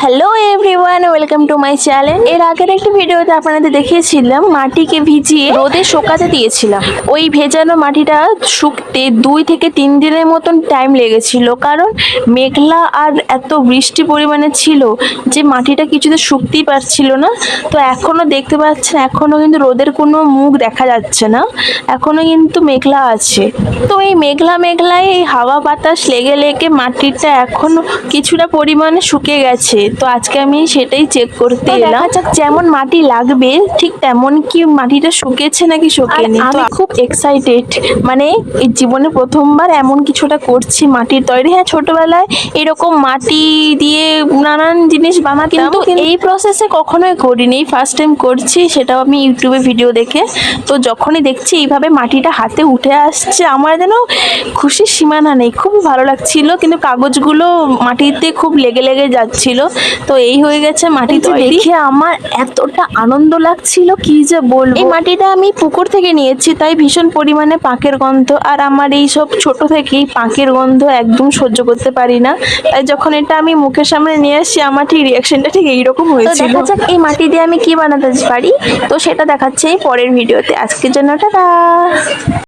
Hello everyone welcome to my channel এর আগের একটি ভিডিওতে আপনাদের দেখিয়েছিলাম মাটিকে ভিজিয়ে রোদে শোকাতে দিয়েছিলাম। ওই ভেজানো মাটিটা শুকতে দুই থেকে তিন দিনের মতন টাইম লেগেছিল। কারণ মেঘলা আর এত বৃষ্টি পরিমাণে ছিল যে মাটিটা কিছুতে শুকতেই পারছিল না। তো এখনও দেখতে পাচ্ছেন এখনও কিন্তু রোদের কোনো মুখ দেখা যাচ্ছে না। এখনও কিন্তু মেঘলা আছে। তো এই মেঘলা মেঘলায় এই হাওয়া বাতাস লেগে লেগে মাটিটা এখনও কিছুটা পরিমাণে শুকিয়ে গেছে। তো আজকে আমি সেটাই চেক করতে এলাম। যাক। যেমন মাটি লাগবে ঠিক তেমন কি মাটিটা শুকিয়েছে নাকি শুকিয়েনি তো আমি খুব এক্সাইটেড মানে এই জীবনে প্রথমবার এমন কিছুটা করছি মাটির তৈরি। হ্যাঁ ছোটবেলায় এরকম মাটি দিয়ে নানান জিনিস বানাতাম কিন্তু এই প্রসেসে কখনোই করিনি। ফার্স্ট টাইম করছি সেটাও আমি ইউটিউবে ভিডিও দেখে। তো যখনই দেখছি এইভাবে মাটিটা হাতে উঠে আসছে আমার যেন খুশির সীমানা নেই। খুবই ভালো লাগছিল কিন্তু কাগজগুলো মাটিতে খুব লেগে লেগে যাচ্ছিল। তো এই হয়ে গেছে মাটি দেখে আমার এতটা আনন্দ লাগছিল কি যে বলব? এই মাটিটা আমি পুকুর থেকে নিয়েছি তাই ভীষণ পরিমাণে পাকের গন্ধ। আর আমার এই সব ছোট থেকেই পাকের গন্ধ একদম সহ্য করতে পারি না। তাই যখন এটা আমি মুখের সামনে নিয়ে আসি আমার ঠিক রিয়াকশনটা ঠিক এইরকম হয়েছিল। দেখা যাক এই মাটি দিয়ে আমি কি বানাতে পারি। তো সেটা দেখাচ্ছে এই পরের ভিডিওতে আজকের জন্য টাটা!